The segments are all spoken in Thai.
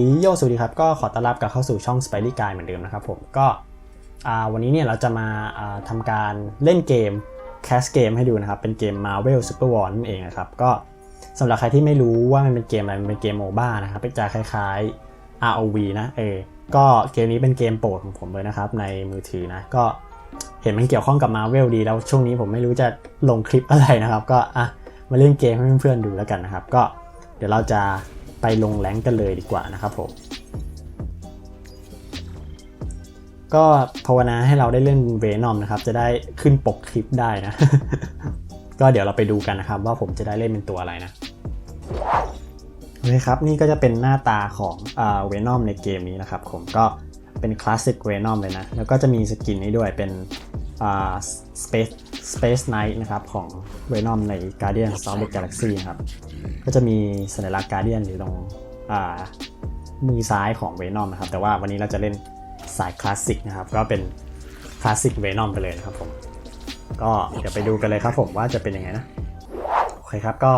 ยโยสวัสดีครับ ก็ขอต้อนรับกลับเข้าสู่ช่อง s p i d e y Guy เหมือนเดิมนะครับผม ก็วันนี้เนี่ยเราจะมาอ่าทำการเล่นเกม Cast Game ให้ดูนะครับ เป็นเกม Marvel Super War นั่นเองนะครับ ก็สำหรับใครที่ไม่รู้ว่ามันเป็นเกมอะไร มันเป็นเกมโมบ้านะครับเป็นจะคล้ายๆ ROV นะ เออ ก็เกมนี้เป็นเกมโปรดของผมเลยนะครับ ในมือถือนะ ก็เห็นมันเกี่ยวข้องกับ Marvel ดี แล้วช่วงนี้ผมไม่รู้จะลงคลิปอะไรนะครับ ก็อะมาเล่นเกมให้เพื่อนๆดูแล้วกันนะครับ ก็เดี๋ยวเราจะ ไปลงแรงกันเลยดีกว่านะครับผม ก็ภาวนาให้เราได้เล่นเวนอมนะครับ จะได้ขึ้นปกคลิปได้นะ ก็เดี๋ยวเราไปดูกันนะครับ ว่าผมจะได้เล่นเป็นตัวอะไรนะโอเคครับ นี่ก็จะเป็นหน้าตาของเวนอมในเกมนี้นะครับ ผมก็เป็นคลาสสิกเวนอมเลยนะ แล้วก็จะมีสกินนี้ด้วยเป็น สเปซสเปซไนท์นะครับของเวนอมใน Guardians of the Galaxy นะครับ ก็จะมีสัญลักษณ์การเดียนอยู่ตรงอ่ามือซ้ายของเวนอมนะครับ แต่ว่าวันนี้เราจะเล่นสายคลาสสิกนะครับ ก็เป็นคลาสสิกเวนอมไปเลยนะครับผม ก็เดี๋ยวไปดูกันเลยครับผมว่าจะเป็นยังไงนะ โอเคครับก็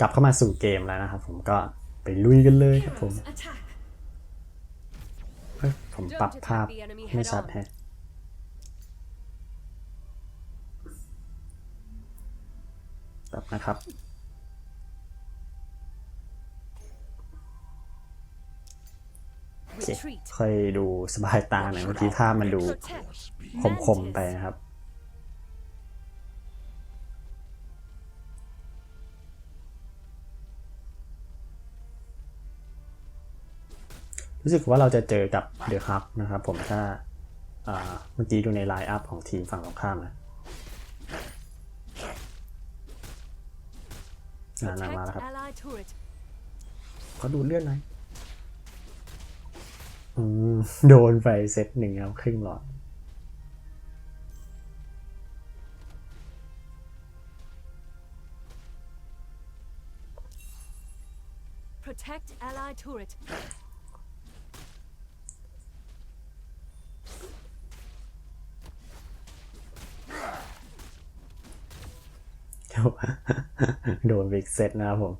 กลับเข้ามาสู่เกมแล้วนะครับผมก็ไปลุยกันเลยครับผม Attack! เฮ้ยผมปรับภาพไม่ชัดแฮะ ปรับนะครับโอเค Retreat! ค่อยดูสบายตาหน่อยเมื่อกี้ภาพมันดู Protect! คมๆไปนะครับรู้สึกว่าเราจะเจอกับเดอะฮับนะครับผมถ้าอ่าเมื่อกี้ดูในไลน์อัพของทีมฝั่งตรงข้ามนะ อ่านามาแล้วครับ Protect allied turret. ขอดูเลื่อนหน่อยอืมโดนไปเซตหนึ่งแล้วครึ่งหลอด Protect allied turret. โดนบิ๊กเซตนะครับผม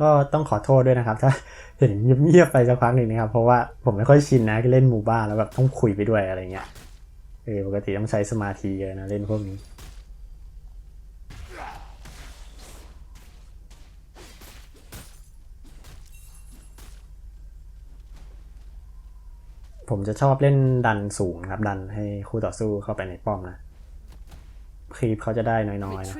ก็ต้องขอโทษด้วยนะครับ ถ้าเห็นเงียบๆไปสักพักหนึ่งนะครับ เพราะว่าผมไม่ค่อยชินนะเล่นมูบ้าแล้วแบบต้องคุยไปด้วยอะไรเงี้ยเออปกติต้องใช้สมาธิเยอะนะเล่นพวกนี้ผมจะชอบเล่นดันสูงครับ ดันให้คู่ต่อสู้เข้าไปในป้อมนะครีปเขาจะได้น้อยๆนะ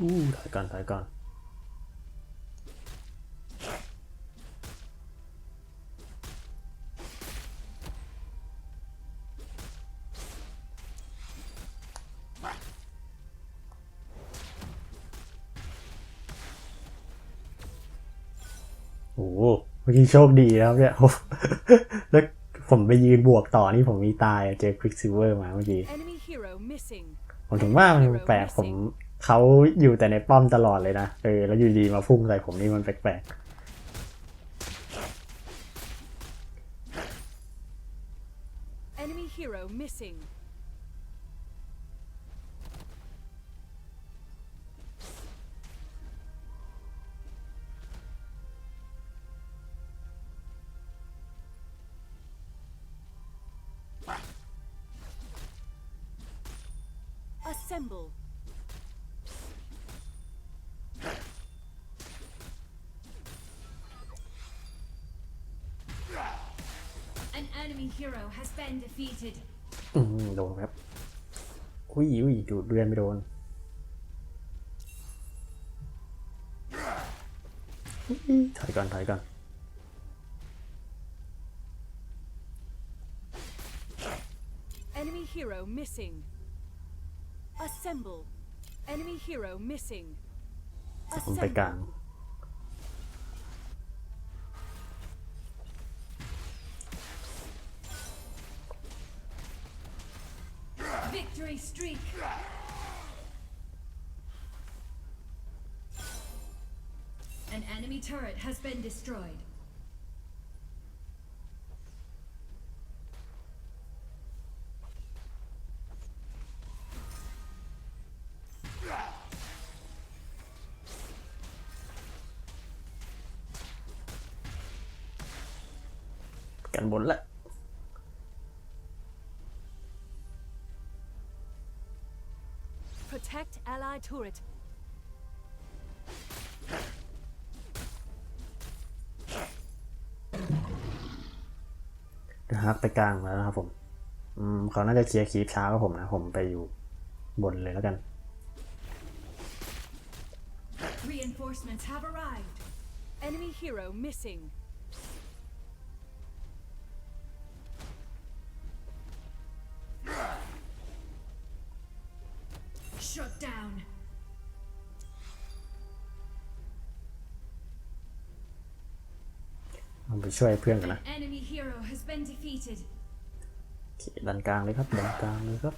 อู้ถอยก่อนถอยก่อนโอ้โหเมื่อกี้โชคดีนะครับเนี่ยแล้วผมไปยืนบวกต่อนี่ผมมีตายอะเจอควิกซิเวอร์มาเมื่อกี้ Enemy hero missing. ผมถึงว่ามันแปลกผม เขาอยู่แต่ในป้อมตลอดเลยนะ เออ แล้วอยู่ดีมาพุ่งใส่ผมนี่มันแปลก An enemy hero has been defeated. อืมโดนครับ อุ้ยอุ้ยดูดเดือนไม่โดน ถอยก่อนถอยก่อน Enemy hero missing. Assemble. Enemy hero missing. ผมไปกลาง Assemble. Victory streak. An enemy turret has been destroyed. Protect allied turret. เดี๋ยวฮักไปกลางแล้วนะครับผมอืมเขาน่าจะเคลียร์คีปช้ากว่าผมนะ ผมไปอยู่บนเลยแล้วกัน Reinforcements have arrived. Enemy hero missing. ไปช่วยเพื่อนกัน An นะ enemy hero has been defeated. โอเคดันกลางเลยครับดันกลางเลยครับ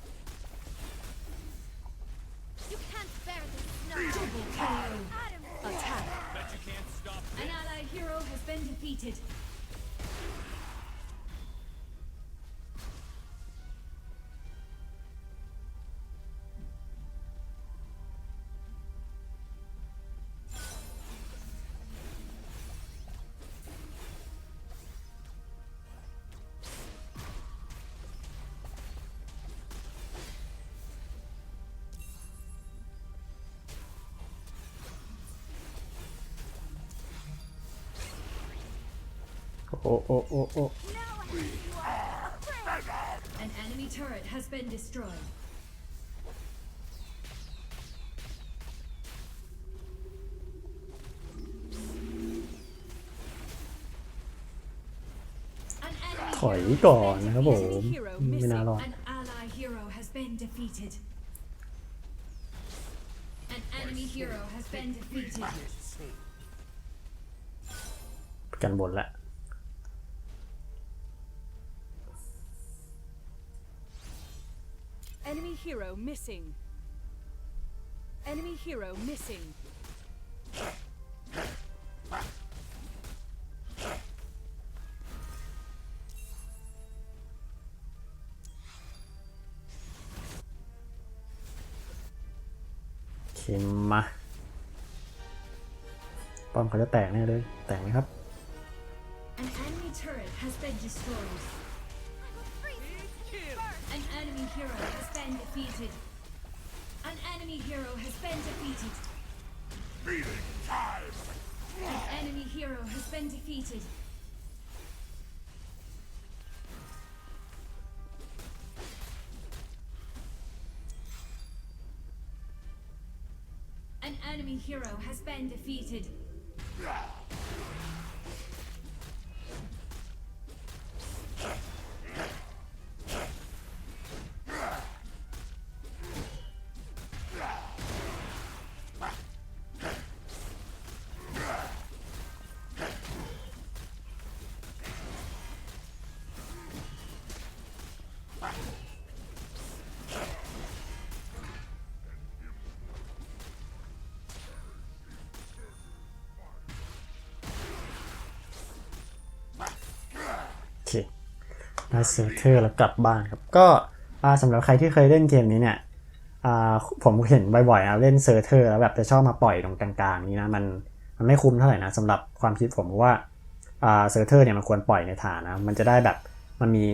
โอ้โอ้ An enemy turret has been destroyed. An enemy ถอย hero ก่อน has นะครับ been ผม ไม่น่ารอด An ally hero has been defeated. An enemy hero has been defeated. กันบนละ Enemy hero missing. Enemy hero missing. โอเคมาป้อมเขาจะแตกแน่เลย แตกไหมครับ An enemy turret has been destroyed. Hero has been defeated. An enemy hero has been defeated. An enemy hero has been defeated. An enemy hero has been defeated. ได้เซอร์เทอร์แล้วกลับบ้านครับ ก็อ่าสำหรับใครที่เคยเล่นเกมนี้เนี่ยผมเห็นบ่อยๆนะเล่นเซอร์เทอร์แล้วแบบจะชอบมาปล่อยตรงกลางๆนี้นะมันมันไม่คุ้มเท่าไหร่นะสำหรับความคิดผมว่าเซอร์เทอร์เนี่ยมันควรปล่อยในฐานนะมันจะได้แบบมันมี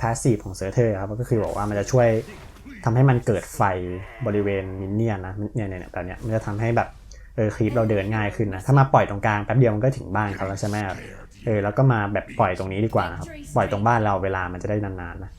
พาสซีฟของเซอร์เทอร์ครับก็คือบอกว่ามันจะช่วยทำให้มันเกิดไฟบริเวณมินเนี่ยนนะเนี่ยเนี่ยเนี่ยแบบเนี้ยมันจะทำให้แบบ เออคลิปเราเดินง่ายขึ้นนะถ้ามาปล่อยตรงกลางแป๊บเดียวมันก็ถึงบ้านเขาแล้วใช่ไหมเออแล้วก็มาแบบปล่อยตรงนี้ดีกว่าครับปล่อยตรงบ้านเราเวลามันจะได้นานๆนะ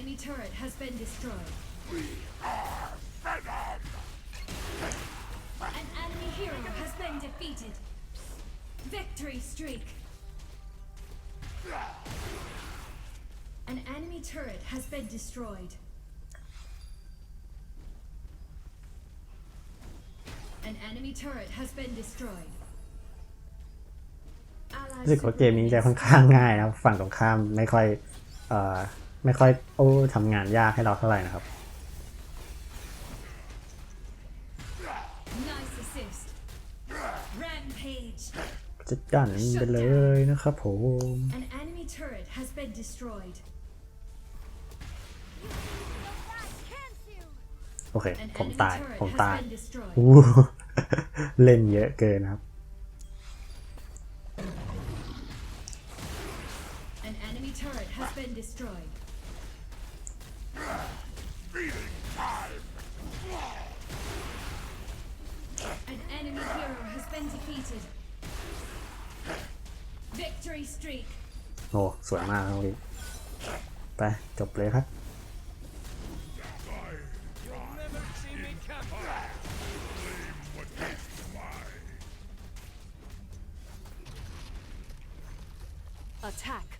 Protect allied turret. โ assist. An enemy hero has been defeated. An enemy turret has been destroyed. An enemy hero has been defeated. Victory streak. An enemy turret has been destroyed. An enemy turret has been destroyed. รู้สึกว่าเกมนี้จะค่อนข้างง่ายนะครับฝั่งตรงข้ามไม่ค่อยเอ่อ ไม่ค่อยโอ้ทำงานยากให้เราเท่าไหร่นะครับ Nice assist. Rampage. จัดการไปเลยนะครับผม An enemy turret has been destroyed. โอเค An ผม enemy ตาย turret ผม has ตาย been destroyed. อู้เล่นเยอะเกินครับ An enemy turret has been destroyed. โอ้สวยมากครับพี่ไปจบเลยครับ Attack. Attack.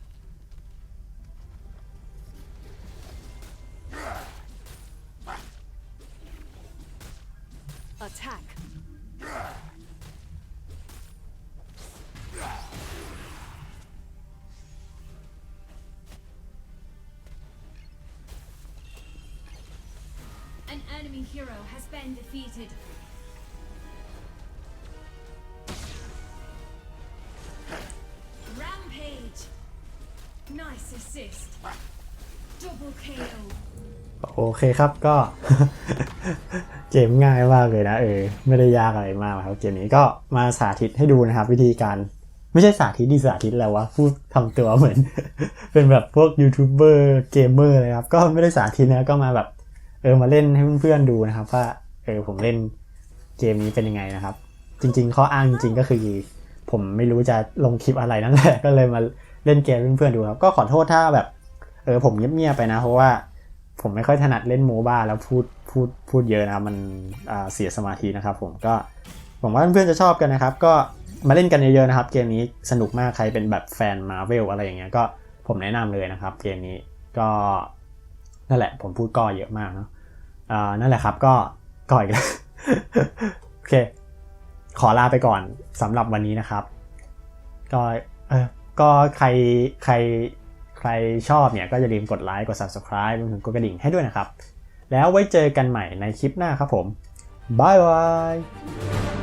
Enemy hero has been defeated. Rampage. Nice assist. Double KO. โอเคครับก็ เกมง่ายมากเลยนะเออไม่ได้ยากอะไรมากหรอกครับเกมนี้ก็มาสาธิตให้ดูนะครับ วิธีการไม่ใช่สาธิตดีสาธิตแล้ววะพูดทำตัวเหมือน เป็นแบบพวกยูทูบเบอร์เกมเมอร์เลยครับ ก็ไม่ได้สาธิตนะก็มาแบบ เออมาเล่นให้เพื่อนๆดูนะครับ ว่าเออผมเล่นเกมนี้เป็นยังไงนะครับ จริง ๆ ข้ออ้างจริงๆก็คือ ผมไม่รู้จะลงคลิปอะไรนั่นแหละก็เลยมาเล่นเกมเพื่อนๆดูครับ ก็ขอโทษถ้าแบบ เออผมเงียบๆไปนะ เพราะว่าผมไม่ค่อยถนัดเล่นโมบ้าแล้วพูดพูดพูดเยอะนะมันเสียสมาธินะครับ ผมก็หวังว่าเพื่อนๆจะชอบกันนะครับ ก็มาเล่นกันเยอะๆนะครับ เกมนี้สนุกมากใครเป็นแบบแฟนมาเวลอะไรอย่างเงี้ยก็ผมแนะนำเลยนะครับ เกมนี้ก็นั่นแหละผมพูดก็เยอะมากเนาะ นั่นแหละครับก็ก่อยกแล้วโอเค ขอลาไปก่อนสำหรับวันนี้นะครับ ก็เออก็ใครใครใครชอบเนี่ยก็อย่าลืมกดไลค์กด subscribe รวมถึงกดกระดิ่งให้ด้วยนะครับ แล้วไว้เจอกันใหม่ในคลิปหน้าครับผมบายบาย